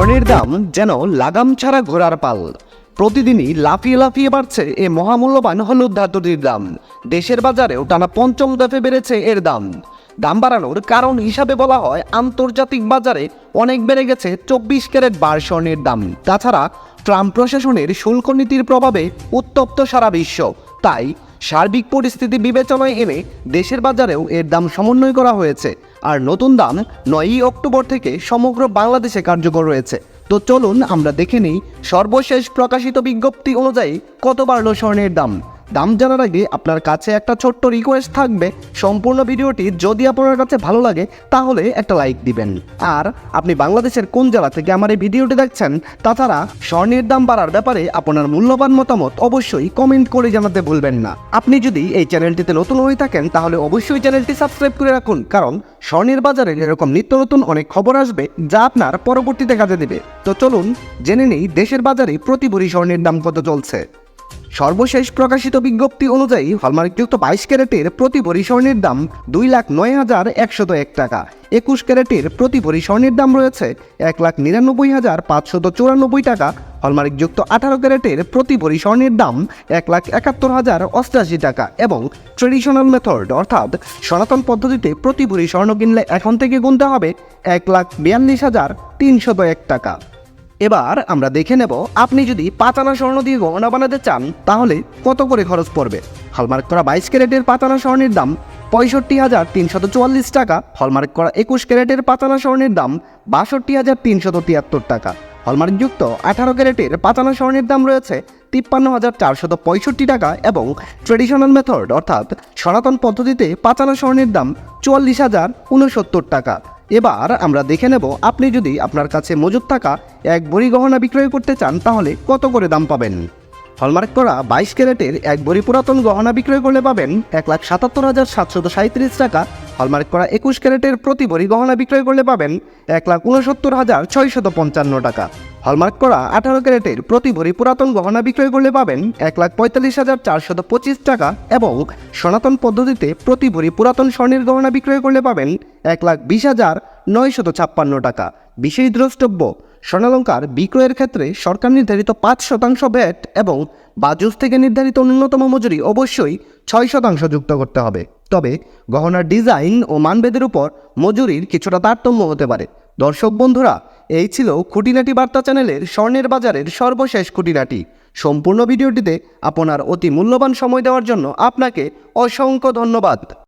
স্বর্ণের দাম যেন লাগাম ছাড়া ঘোড়ার পাল। প্রতিদিনই লাফিয়ে লাফিয়ে বাড়ছে এ মহামূল্যবান হলুদ ধাতুটির দাম। দেশের বাজারেও টানা পঞ্চম দফে বেড়েছে এর দাম। দাম বাড়ানোর কারণ হিসাবে বলা হয়, আন্তর্জাতিক বাজারে অনেক বেড়ে গেছে চব্বিশ ক্যারেট বার স্বর্ণের দাম। তাছাড়া ট্রাম্প প্রশাসনের শুল্ক নীতির প্রভাবে উত্তপ্ত সারা বিশ্ব। তাই সার্বিক পরিস্থিতি বিবেচনায় এনে দেশের বাজারেও এর দাম সমন্বয় করা হয়েছে। আর নতুন দাম নয়ই অক্টোবর থেকে সমগ্র বাংলাদেশে কার্যকর রয়েছে। তো চলুন আমরা দেখে নিই সর্বশেষ প্রকাশিত বিজ্ঞপ্তি অনুযায়ী কত বাড়লো স্বর্ণের দাম। দাম জানার আগে আপনার কাছে একটা ছোট্ট রিকোয়েস্ট থাকবে। সম্পূর্ণ ভিডিওটি যদি আপনার কাছে ভালো লাগে, তাহলে একটা লাইক দিবেন। আর আপনি বাংলাদেশের কোন জেলা থেকে আমার এই ভিডিওটি দেখছেন, তাছাড়া স্বর্ণের দাম বাড়ার ব্যাপারে আপনার মূল্যবান মতামত অবশ্যই কমেন্ট করে জানাতে ভুলবেন না। আপনি যদি এই চ্যানেলটিতে নতুন হয়ে থাকেন, তাহলে অবশ্যই চ্যানেলটি সাবস্ক্রাইব করে রাখুন, কারণ স্বর্ণের বাজারে এরকম নিত্য নতুন অনেক খবর আসবে, যা আপনার পরবর্তীতে কাজে দেবে। তো চলুন, জেনে নেই দেশের বাজারে প্রতি ভরি স্বর্ণের দাম কত চলছে। সর্বশেষ প্রকাশিত বিজ্ঞপ্তি অনুযায়ী হলমার্কযুক্ত বাইশ ক্যারেটের প্রতি ভরি স্বর্ণের দাম দুই লাখ নয় হাজার একশত এক টাকা। একুশ ক্যারেটের প্রতি ভরি স্বর্ণের দাম রয়েছে এক লাখ নিরানব্বই হাজার পাঁচশত চুরানব্বই টাকা। হলমার্কযুক্ত আঠারো ক্যারেটের প্রতি ভরি স্বর্ণের দাম এক লাখ একাত্তর হাজার অষ্টাশি টাকা এবং ট্রেডিশনাল মেথড অর্থাৎ সনাতন পদ্ধতিতে প্রতি ভরি স্বর্ণ কিনলে এখন থেকে গুনতে হবে এক লাখ বিয়াল্লিশ হাজার তিনশত এক টাকা। এবার আমরা দেখে নেব, আপনি যদি পাতানা স্বর্ণ দিয়ে গহনা বানাতে চান, তাহলে কত করে খরচ পড়বে? হলমার্ক করা বাইশ ক্যারেটের পাতানা স্বর্ণের দাম পঁয়ষট্টি হাজার তিনশত চুয়াল্লিশ টাকা, হলমার্ক করা একুশ ক্যারেটের পাতানা স্বর্ণের দাম বাষট্টি হাজার তিনশত তিয়াত্তর টাকা। হলমার্কযুক্ত আঠারো ক্যারেটের পাতানা স্বর্ণের দাম রয়েছে তিপ্পান্ন হাজার চারশত পঁয়ষট্টি টাকা এবং ট্রেডিশনাল মেথড, অর্থাৎ সনাতন পদ্ধতিতে পাতানা স্বর্ণের দাম চুয়াল্লিশ হাজার উনসত্তর টাকা। এবার আমরা দেখে নেব আপনি যদি আপনার কাছে মজুদ থাকা এক বড়ি গহনা বিক্রয় করতে চান, তাহলে কত করে দাম পাবেন? হলমার্ক করা বাইশ ক্যারেটের এক বড়ি পুরাতন গহনা বিক্রয় করলে পাবেন এক লাখ সাতাত্তর হাজার সাতশত সাঁত্রিশ টাকা হলমার্ক করা একুশ ক্যারেটের প্রতি বড়ি গহনা বিক্রয় করলে পাবেন এক লাখ উনসত্তর হাজার ছয়শত পঞ্চান্ন টাকা। হলমার্ক করা আঠারো ক্যারেটের প্রতি ভরি পুরাতন গহনা বিক্রয় করলে পাবেন এক লাখ পঁয়তাল্লিশ হাজার চারশত পঁচিশ টাকা এবং সনাতন পদ্ধতিতে প্রতি ভরি পুরাতন স্বর্ণের গহনা বিক্রয় করলে পাবেন এক লাখ বিশ হাজার নয়শত ছাপ্পান্ন টাকা। বিশেষ দ্রষ্টব্য, স্বর্ণালঙ্কার বিক্রয়ের ক্ষেত্রে সরকার নির্ধারিত পাঁচ শতাংশ ভ্যাট এবং বাজুস থেকে নির্ধারিত ন্যূনতম মজুরি অবশ্যই ছয় শতাংশ যুক্ত করতে হবে। তবে গহনার ডিজাইন ও মানভেদের উপর মজুরির কিছুটা তারতম্য হতে পারে। দর্শক বন্ধুরা, এই ছিল খুঁটিনাটি বার্তা চ্যানেলের স্বর্ণের বাজারের সর্বশেষ খুঁটিনাটি। সম্পূর্ণ ভিডিওটিতে আপনার অতি মূল্যবান সময় দেওয়ার জন্য আপনাকে অসংখ্য ধন্যবাদ।